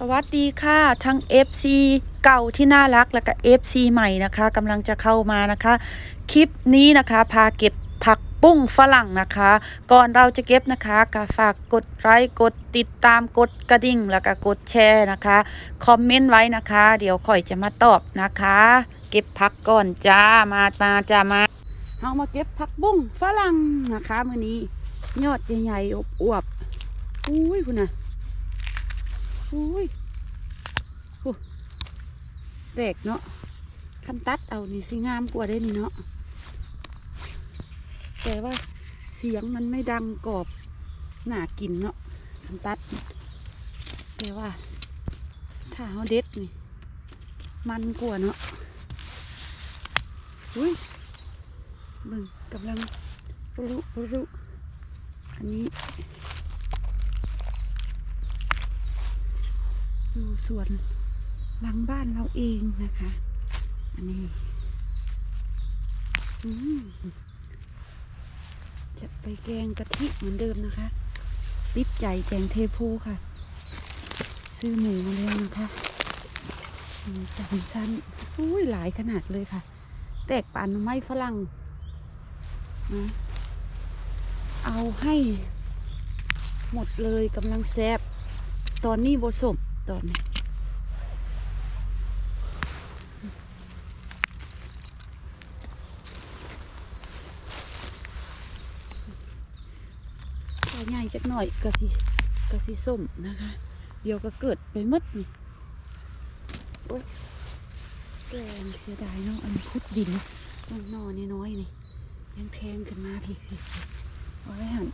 สวัสดีค่ะ ทั้ง FC เก่าที่น่ารักแล้วก็ FC ใหม่นะคะกำลังจะเข้ามานะคะ คลิปนี้นะคะพาเก็บผักปุ้งฝรั่งนะคะ ก่อนเราจะเก็บนะคะก็ฝากกดไลค์กดติดตามกดกระดิ่งแล้วก็กดแชร์นะคะ คอมเมนต์ไว้นะคะ เดี๋ยวค่อยจะมาตอบนะคะ เก็บผักก่อนจ้ามามาจ้ามาเอามาเก็บผักบุ้งฝรั่งนะคะมื้อนี้ยอดใหญ่ๆอวบๆอุ้ยคุณน่ะ อุ้ยโอ้เด็กเนาะคันตัดเอานี่สิงามกว่าได้นี่เนาะแต่ว่าเสียงมันไม่ดังกรอบหนากินเนาะคันตัด แต่ว่า ถ้าเขาเด็ดนี่ มันกว่าเนาะอุ้ยบิ่งกำลังปรุปรุอันนี้ อยู่สวนหลังบ้านเราเองนะคะ อันนี้จะไปแกงกะทิเหมือนเดิมนะคะติดใจแกงเทโพค่ะ ซื้อหมูมาแล้วนะคะหมูสามชั้นอุ้ยหลายขนาดเลยค่ะ แตกปานไม้ฝรั่งนะเอาให้หมดเลยกำลังแซบตอนนี้บสม ตอนนี้ถ้าใหญ่จักหน่อยก็สิก็สิส้มนะคะ เดี๋ยวก็เกิดไปมดนี่โอ๊ยแกงเสียดายเนาะอันนี้คุดดินต้องนอนน้อยๆนี่ยังแทงขึ้นมาพี่พี่เอาไว้หัน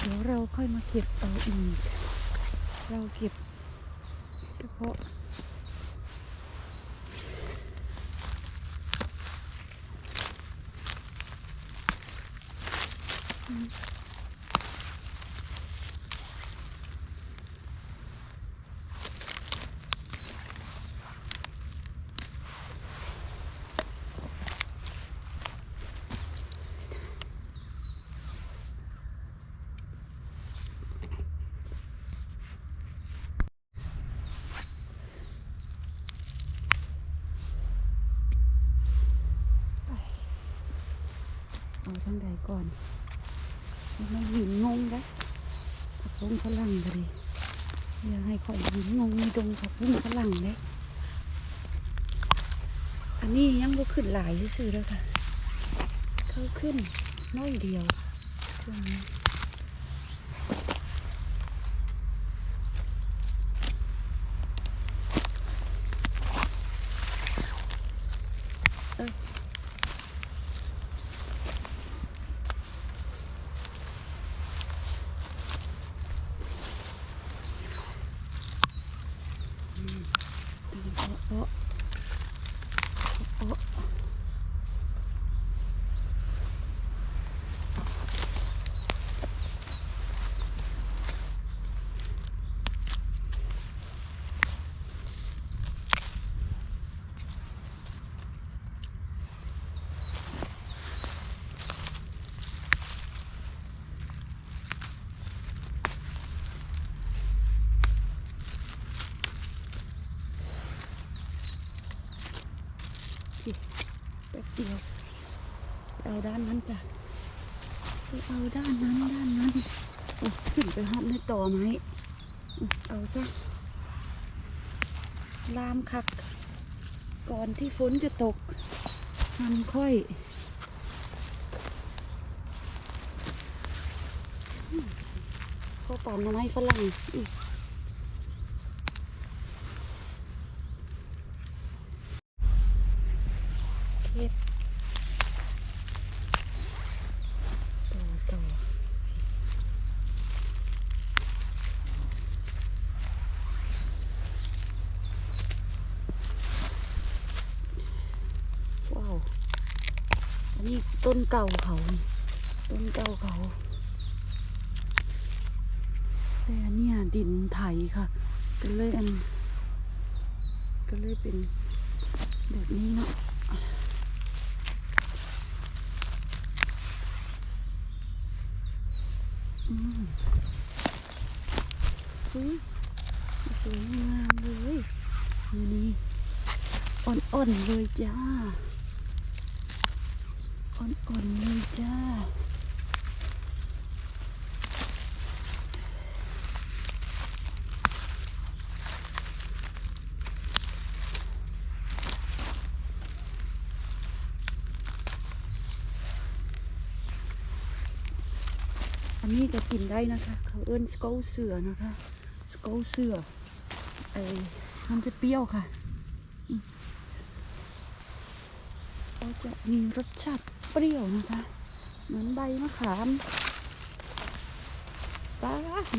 เดี๋ยวเราค่อยมาเก็บเอาอีก เราเก็บ ฉพาะอืม เอาทั้งใดก่อนไม่หินงงนะผักบุ้งฝรั่งเลยอย่าให้ข่อยหินงงมีดงผักบุ้งฝรั่งเลยอันนี้ยังบ่ขึ้นหลายซื่อแล้วค่ะ เขาขึ้นน้อยเดียวช่วงนี้เอ้ย โอ๊ะโอ๊ะ โอ๊ะแป๊บเดียวไปเอาด้านนั้นจ้ะไปเอาด้านนั้นด้านนั้นโอ้ขึ้นไปหอบในต่อไม้อืมเอาซะลามคัก ก่อนที่ฝนจะตกมันค่อยอืมข้าวป่านไม้ฝรั่งอืมเก็บต่อต่อว้าว อันนี้ ต้นเก่าเขา ต้นเก่าเขา แต่เนี่ยดินไถค่ะ ก็เลยอัน ก็เลยเป็นแบบนี้เนาะอืมอุ้ยสวยงามมื้อนี้อ่อนๆเลยจ้า คนเลยจ้า อันนี้ก็กินได้นะคะ เขาเอิ้นสกอเสือนะคะ สกอเสือไอ้มันจะเปรี้ยวค่ะอืมก็จะมีรสชาติ เปรี้ยวนะคะ เหมือนใบมะขามป้า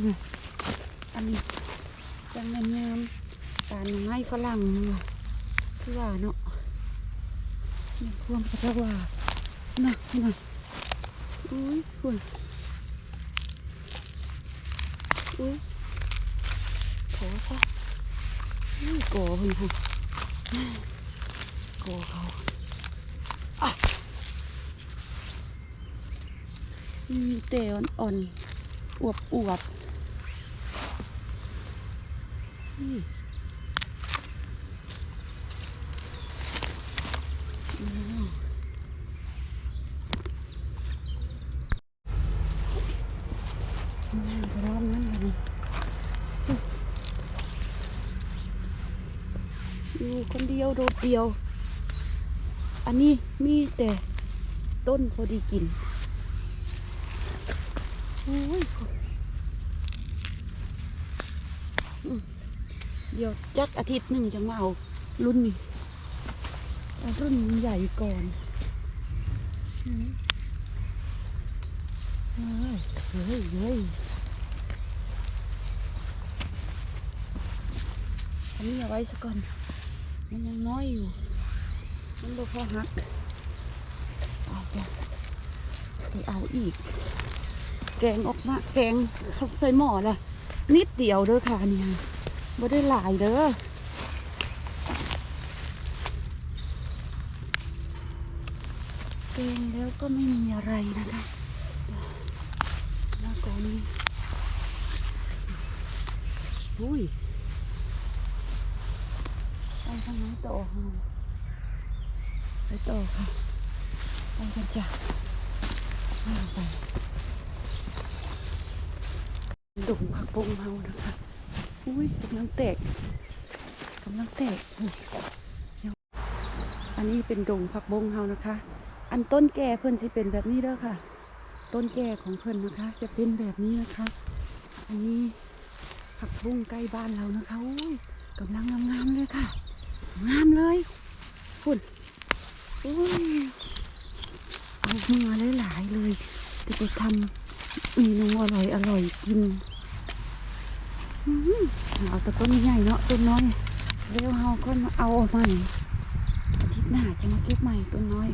เนี่ยอันนี้จังงามๆการไม้ฝรั่งคือว่าเนาะนี่ความกระว่าน่ะน่ะอุ้ยคุณอุ้ยโถซะนี่โกอเพิ่นค่ะโกอเขาอะ มีแต่อ่อนๆอวบอวบๆนี่อ้าวน่าจะร้อนนั่นเลยอยู่คนเดียวโดดเดียว อันนี้มีแต่ต้นพอดีกิน เดี๋ยวจักอาทิตย์หนึ่งจะมาเอารุ่นนี้รุ่นใหญ่ก่อนเฮ้ยเฮ้ยเฮ้ยอันนี้เอาไว้สักก่อน มันยังน้อยอยู่ มันบ่พอหักเอาไปเอาอีก แกงออกมาแกงเขาใส่หม้อละนิดเดียวเด้อค่ะเนี่ยบ่ได้หลายเด้อแกงแล้วก็ไม่มีอะไรนะคะแล้วก็นี้อุ้ยไปทางไหนต่อค่ะไปต่อค่ะไปกันจ้ะไม่ไป ดุ่มผักบงเฮานะคะ อุ้ยกำลังแตกกำลังแตก อันนี้เป็นดงผักบงเฮานะคะ อันต้นแก่เพิ่อนสิเป็นแบบนี้เด้อค่ะ ต้นแก่ของเพิ่อนนะคะ จะเป็นแบบนี้นะคะ อันนี้ผักบุ้งใกล้บ้านเรานะคะอุ้ยกำลังงามๆเลยค่ะ งามเลยฝุ่นอุ้ยเอามาหลายๆเลยจะไปทำเมนูอร่อยอร่อยกิน เอาแต่ต้นใหญ่เนาะต้นน้อยเร็วเฮาก็มาเอาใหม่อาทิตย์หน้าจะมาเก็บใหม่ต้นน้อย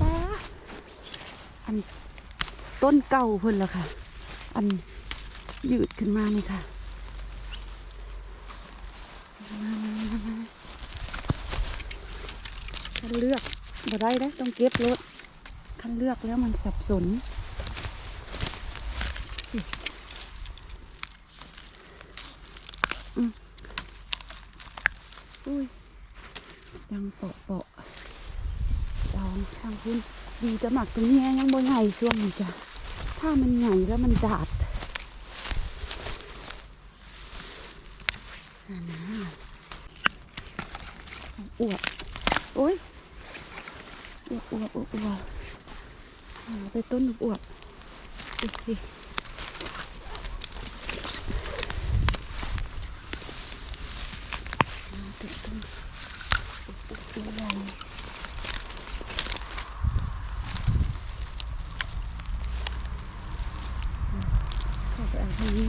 ป้าอันต้นเก่าเพิ่นละค่ะ อันยืดขึ้นมานี่ค่ะคันเลือกบ่ได้ได้ต้องเก็บรถคันเลือกแล้วมันสับสน อุ้ยยังเปาะเปาะลองทางคุณดีจะหมักตรงนี้ยังบ่ใหญ่ช่วงนี้จ้ะถ้ามันใหญ่แล้วมันดาดน่านะอวดโอ้ยอวบอวบอวบอวบเอาไปต้นอวบดูสิ เอาไปต้นอวบอวบตัวใหญ่เข้าไปเอาทางนี้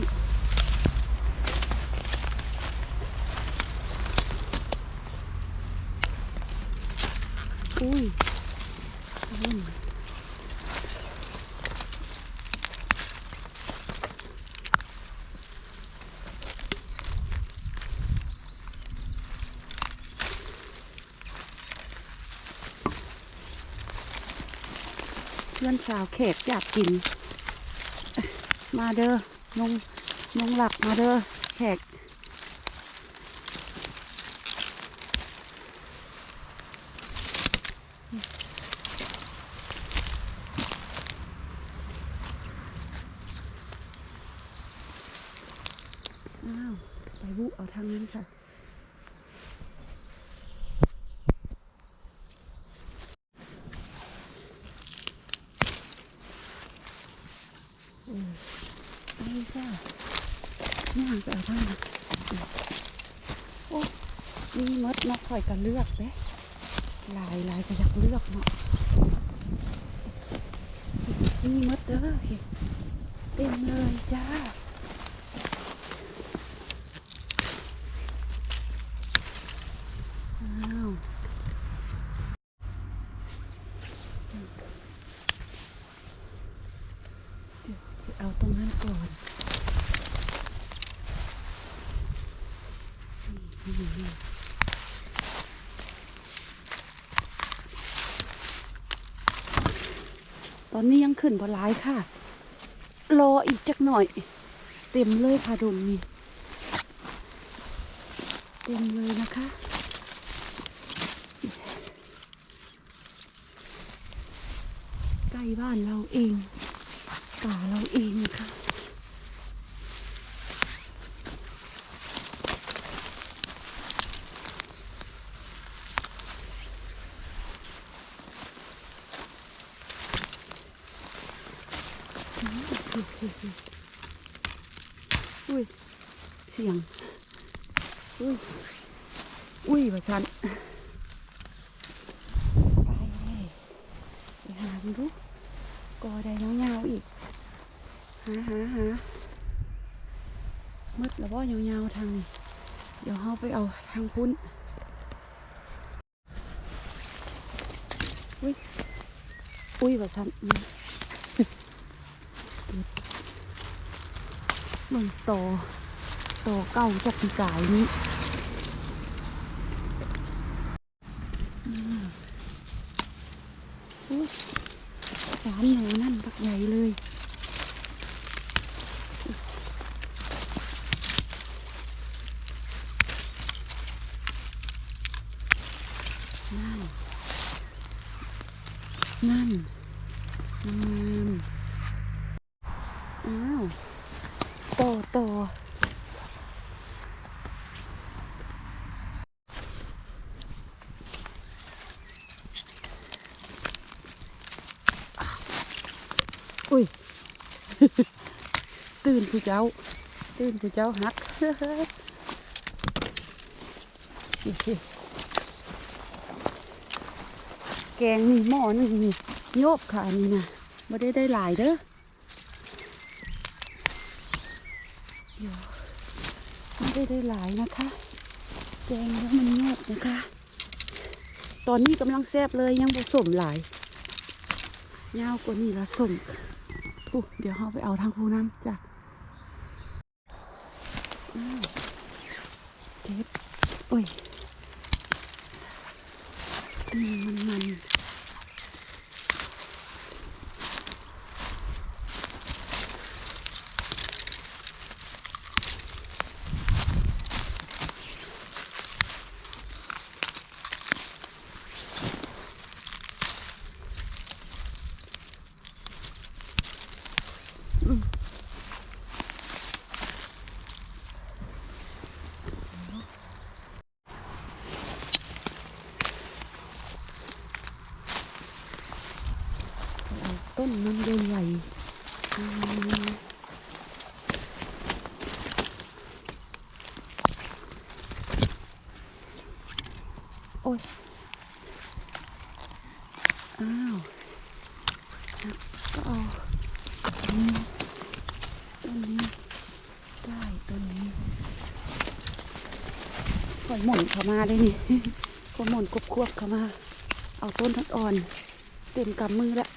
อุ้ยอุ้ยเพื่อนสาวแขกอยากกิน มาเด้อนงนงหลักมาเด้อแขก อ้าว ไปบุเอาทางนั้นค่ะ เออไปจ้าย่างไปเอาทางนั้นโอ้มีมดมาคอยกัน เลือกเด้หลายหลายก็อยากเลือกเนาะมีมดเด้อเห็นเต็มเลยจ้า อ้าวเดี๋ยวไปเอาตรงนั้นก่อนนี่นี่นี่ตอนนี้ยัง ขึ้นบ่ร้ายค่ะ รออีกจักหน่อย เต็มเลยค่ะดมนี่เต็มเลยนะคะใกล้บ้านเราเองป่าเราเองนะคะ อุ้ย เสียง อุ้ย อุ้ยว่าฉันไปไปหาดูกอใดยาวๆอีก หาหาหามืดแล้วว่ายาวๆทางนี้เดี๋ยวเราไปเอาทางพุ้นอุ้ย อุ้ยว่าฉันนี่มึ งโตโตเก้าจากปีกายนี้สามหนูนั่นปักใหญ่เลยนั่น นั่นงามอ้าว โตโตอุ้ย ตื่นผู้เจ้า ตื่นผู้เจ้าฮักแกงนี่หม้อนึงนี่โยบค่ะอันนี้นะไม่ได้ได้หลายเด้อเดี๋ยว ไม่ได้ได้หลายนะคะ แกงแล้วมันโยบนะคะ ตอนนี้กำลังแซบเลยยังผสมหลายยาวกว่านี้ละสมผู้เดี๋ยวเราไปเอาทางผู้น้ำจ้ะเจ็บโอ้ยมันมัน มันใหญ่ๆอืมโอ้ย อ้าวก็เอาต้นนี้ ได้ต้นนี้ก่อนหมุนเข้ามาได้นี่ก็หมุนกบควบเข้ามา เอาต้นทัดอ่อน เต็มกำมือแล้ว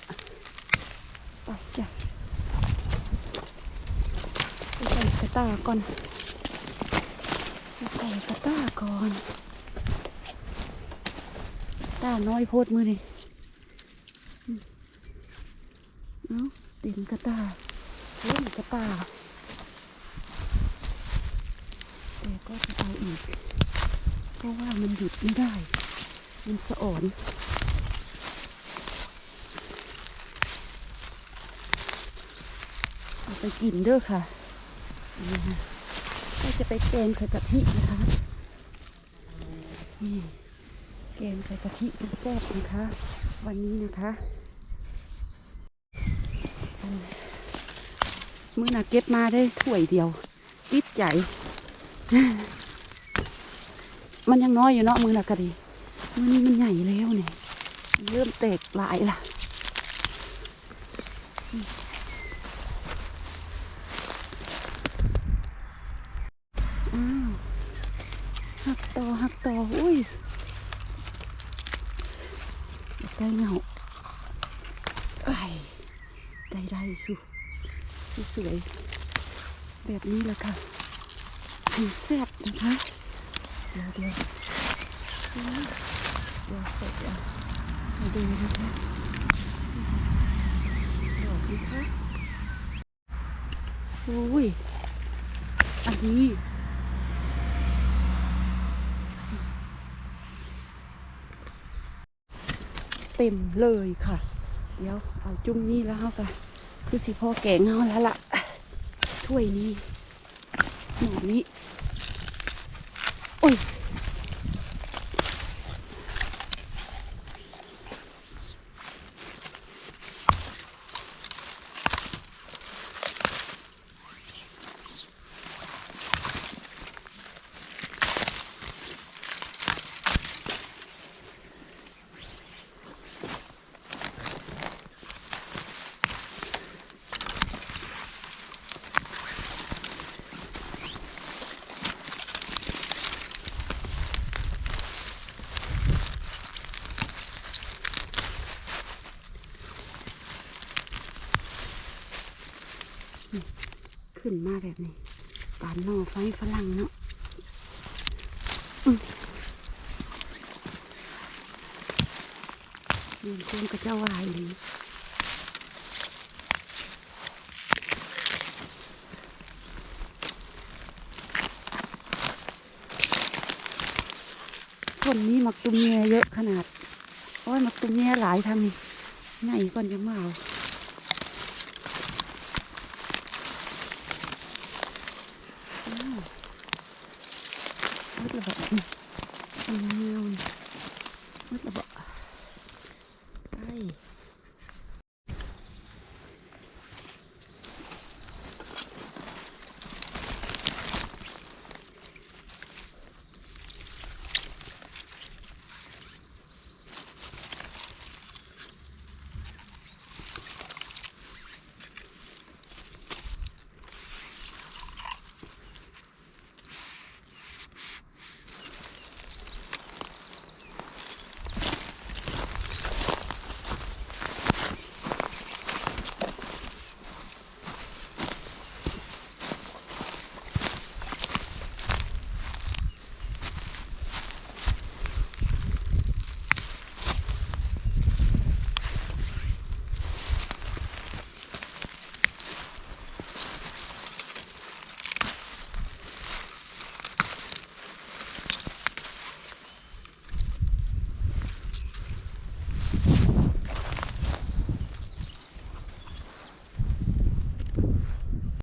ไปจ้ะไปใส่กระตาก่อนใส่กระตาก่อนตาน้อยโพดมือนี่เอาเต็มกระตาเล่นกระตาแต่ก็จะเอาอีก เพราะว่ามันหยุดไม่ได้ มันสะอ่อน เอาไป กินเด้อค่ะนี่ค่ะก็จะไปแกงใส่กะทินะคะนี่แกงใส่กะทิแซ่บนะคะ วันนี้นะคะมื้อน่ะเก็บมาได้ถ้วยเดียวติดใจ มันยังน้อยอยู่เนาะมือน่ะกะดีมือนี้มันใหญ่แล้วเนี่ยเริ่มแตกหลายละอ้าวหักต่อหักต่ออุ้ยได้เงาไอ้ยได้ได้สุ สวยๆแบบนี้แหละค่ะถึงแซ่บนะคะ เดี๋ยวเดี๋ยวเดี๋ยวเสร็จเดี๋ยวมาดูนะคะดอกนี้ค่ะโอ้ย อันนี้เต็มเลยค่ะ เดี๋ยวเอาจุ่มนี่แล้วกัน คือสิพ่อแกงเอาแล้วล่ะถ้วยนี้หมอนี้ โอ้ย ขึ้นมาแบบนี้ปานหม้อไฟฝรั่งเนาะอืมเรียนเชิญกับเจ้าวายเลยส่วนนี้มักตุ้มเมียเยอะขนาด โอ้ยมักตุ้มเมียหลายทางนี่ไงก่อนจะมาเอา อ้าวมืดระเบิดนี่อันเงี้ยวนี่มืดระเบิดไป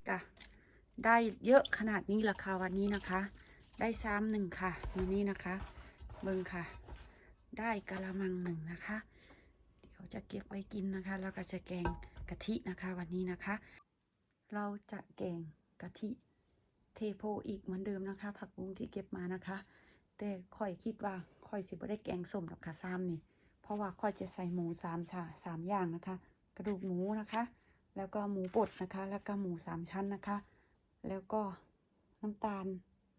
จ้ะ ได้เยอะขนาดนี้ราคาวันนี้นะคะ ได้ซ้ำหนึ่งค่ะอยู่นี่นะคะเบิ่งค่ะ ได้กะละมังหนึ่งนะคะ เดี๋ยวจะเก็บไว้กินนะคะ แล้วก็จะแกงกะทินะคะวันนี้นะคะ เราจะแกงกะทิเทโพอีกเหมือนเดิมนะคะ ผักบุ้งที่เก็บมานะคะ แต่ค่อยคิดว่าค่อยสิบ่ได้แกงส้มดอกค่ะซ้ำนี่ เพราะว่าค่อยจะใส่หมูสามชาสามอย่างนะคะ กระดูกหมูนะคะ แล้วก็หมูบดนะคะ แล้วก็หมูสามชั้นนะคะ แล้วก็น้ำตาล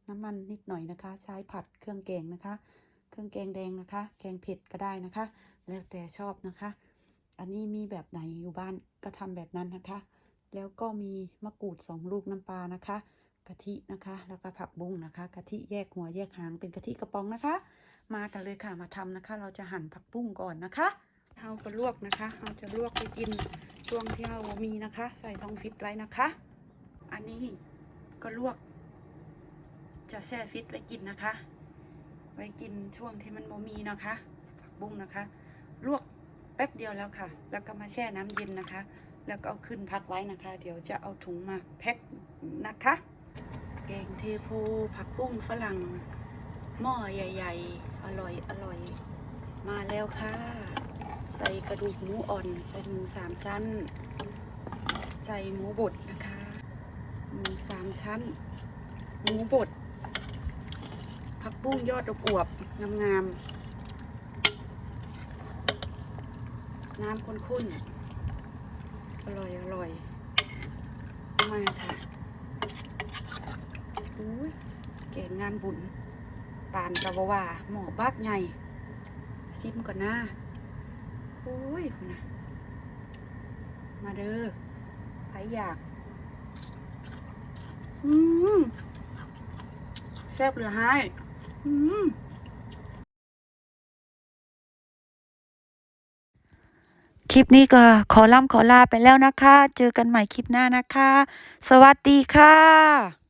น้ำมันนิดหน่อยนะคะ ใช้ผัดเครื่องแกงนะคะ เครื่องแกงแดงนะคะ แกงเผ็ดก็ได้นะคะ แล้วแต่ชอบนะคะ อันนี้มีแบบไหนอยู่บ้านก็ทำแบบนั้นนะคะ แล้วก็มีมะกรูดสองลูกน้ำปลานะคะกะทินะคะ แล้วก็ผักบุ้งนะคะกะทิแยกหัวแยกหางเป็นกะทิกระป๋องนะคะ มากันเลยค่ะมาทำนะคะ เราจะหั่นผักบุ้งก่อนนะคะเราก็ลวกนะคะเราจะลวกไปกินช่วงที่เรามีนะคะ ใส่ซองฟิตไว้นะคะ อันนี้ ก็ลวก จะแช่ฟิตไว้กินนะคะ ไว้กินช่วงที่มันโมมีนะคะ ผักบุ้งนะคะ ลวกแป๊บเดียวแล้วค่ะ แล้วก็มาแช่น้ำเย็นนะคะ แล้วก็เอาขึ้นพักไว้นะคะ เดี๋ยวจะเอาถุงมาแพ็คนะคะ แกงเทโพผักปุ้งฝรั่งหม้อใหญ่ ๆ อร่อยอร่อย มาแล้วค่ะ ใส่กระดูกหมูอ่อน ใส่หมูสามชั้น ใส่หมูบดนะคะ หมูสามชั้น หมูบดผักบุ้งยอดอวบงามๆน้ำข้นๆอร่อยอร่อยมาค่ะอุ้ยแกงงานบุญปานกะบว่าหมอบักใหญ่ซิมก่อนนะอุ้ยนนะมาเด้อใครอยาก อืมแซ่บเหลือให้อืมคลิปนี้ก็ขอล่ำขอลาไปแล้วนะคะ เจอกันใหม่คลิปหน้านะคะ สวัสดีค่ะ